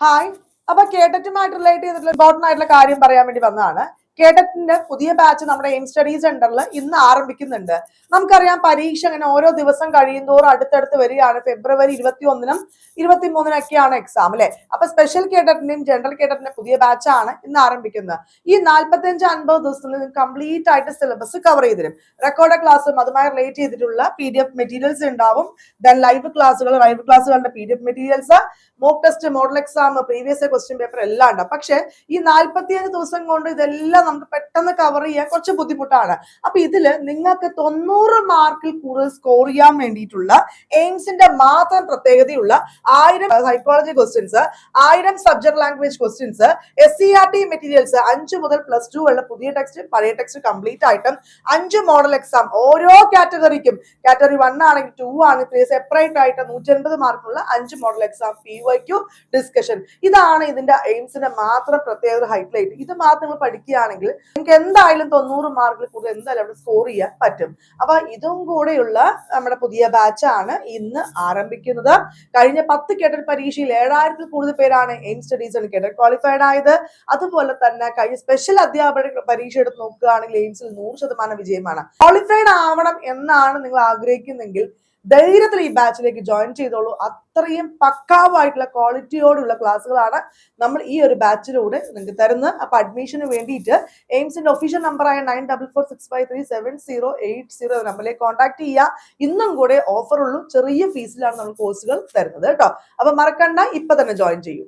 Hi അപ്പൊ കേട്ടറ്റുമായിട്ട് relate ചെയ്തിട്ടുള്ള important ആയിട്ടുള്ള കാര്യം പറയാൻ വേണ്ടി വന്നതാണ്. കേട്ടറ്റിന്റെ പുതിയ ബാച്ച് നമ്മുടെ എയിം സ്റ്റഡി സെന്ററിൽ ഇന്ന് ആരംഭിക്കുന്നുണ്ട്. നമുക്കറിയാം പരീക്ഷ അങ്ങനെ ഓരോ ദിവസം കഴിയുന്തോറും അടുത്തടുത്ത് വരികയാണ്. ഫെബ്രുവരി ഇരുപത്തി ഒന്നിനും ഇരുപത്തി മൂന്നിനൊക്കെയാണ് എക്സാം അല്ലെ? അപ്പൊ സ്പെഷ്യൽ കേഡറ്റിന്റെയും ജനറൽ കേഡറ്റിന്റെ പുതിയ ബാച്ചാണ് ഇന്ന് ആരംഭിക്കുന്നത്. ഈ നാല്പത്തഞ്ച് അൻപത് ദിവസത്തിൽ കംപ്ലീറ്റ് ആയിട്ട് സിലബസ് കവർ ചെയ്ത് തരും. റെക്കോർഡ് ക്ലാസ്സും അതുമായി റിലേറ്റ് ചെയ്തിട്ടുള്ള പി ഡി എഫ് മെറ്റീരിയൽസ് ഉണ്ടാവും. ദെൻ ലൈവ് ക്ലാസ്സുകൾ live ക്ലാസ്സുകളുടെ P D F materials mock test model exam previous question paper എല്ലാം ഉണ്ട് പക്ഷേ ഈ നാല്പത്തിയഞ്ച് ദിവസം കൊണ്ട് ഇതെല്ലാം നമുക്ക് പെട്ടെന്ന് കവർ ചെയ്യാൻ കുറച്ച് ബുദ്ധിമുട്ടാണ്. അപ്പൊ ഇതിൽ നിങ്ങൾക്ക് തൊണ്ണൂറ് മാർക്കിൽ കൂടുതൽ സ്കോർ ചെയ്യാൻ വേണ്ടിയിട്ടുള്ള എയിംസിന്റെ മാത്രം പ്രത്യേകതയുള്ള ആയിരം സൈക്കോളജി ക്വസ്റ്റ്യൻസ് ആയിരം subject language questions S C R T materials അഞ്ച് മുതൽ പ്ലസ് ടു ഉള്ള പുതിയ ടെക്സ്റ്റ് പഴയ ടെക്സ്റ്റ് കംപ്ലീറ്റ് ആയിട്ടും അഞ്ച് മോഡൽ എക്സാം ഓരോ കാറ്റഗറിക്കും കാറ്റഗറി വൺ ആണെങ്കിൽ ടു ആണെങ്കിൽ ത്രീ സെപ്പറേറ്റ് ആയിട്ട് നൂറ്റി അൻപത് മാർക്കുള്ള അഞ്ച് model exam P YQ discussion ഇതാണ് ഇതിന്റെ എയിംസിന്റെ മാത്രം പ്രത്യേകത ഹൈലൈറ്റ് ഇത് മാത്രം നിങ്ങൾ പഠിക്കുകയാണെങ്കിൽ നിങ്ങൾക്ക് എന്തായാലും തൊണ്ണൂറ് മാർക്കിൽ കൂടുതൽ എന്തായാലും അവിടെ സ്കോർ ചെയ്യാൻ പറ്റും. അപ്പൊ ഇതും കൂടെയുള്ള നമ്മുടെ പുതിയ ബാച്ചാണ് ഇന്ന് ആരംഭിക്കുന്നത്. കഴിഞ്ഞ പത്ത് കേട്ടൽ പരീക്ഷയിൽ ഏഴായിരത്തിൽ കൂടുതൽ പേരാണ് എയിം സ്റ്റഡീസിൽ കേട്ടൽ ക്വാളിഫൈഡ് ആയത്. അതുപോലെ തന്നെ കഴിഞ്ഞ സ്പെഷ്യൽ അധ്യാപക പരീക്ഷ എടുത്ത് നോക്കുകയാണെങ്കിൽ എയിംസിൽ നൂറ് ശതമാനം വിജയമാണ്. ക്വാളിഫൈഡ് ആവണം എന്നാണ് നിങ്ങൾ ആഗ്രഹിക്കുന്നെങ്കിൽ ധൈര്യത്തിൽ ഈ ബാച്ചിലേക്ക് ജോയിൻ ചെയ്തോളൂ. അത്രയും പക്കാവായിട്ടുള്ള ക്വാളിറ്റിയോടുള്ള ക്ലാസ്സുകളാണ് നമ്മൾ ഈ ഒരു ബാച്ചിലൂടെ നിങ്ങൾക്ക് തരുന്നത്. അപ്പൊ അഡ്മിഷന് വേണ്ടിയിട്ട് എയിംസിന്റെ ഒഫീഷ്യൽ നമ്പറായ nine double four six five three seven zero eight zero നമ്പറിലേക്ക് കോൺടാക്ട് ചെയ്യുക. ഇന്നും കൂടെ ഓഫറുള്ളൂ ചെറിയ ഫീസിലാണ് നമ്മൾ കോഴ്സുകൾ തരുന്നത് കേട്ടോ. അപ്പൊ മറക്കണ്ട ഇപ്പൊ തന്നെ ജോയിൻ ചെയ്യൂ.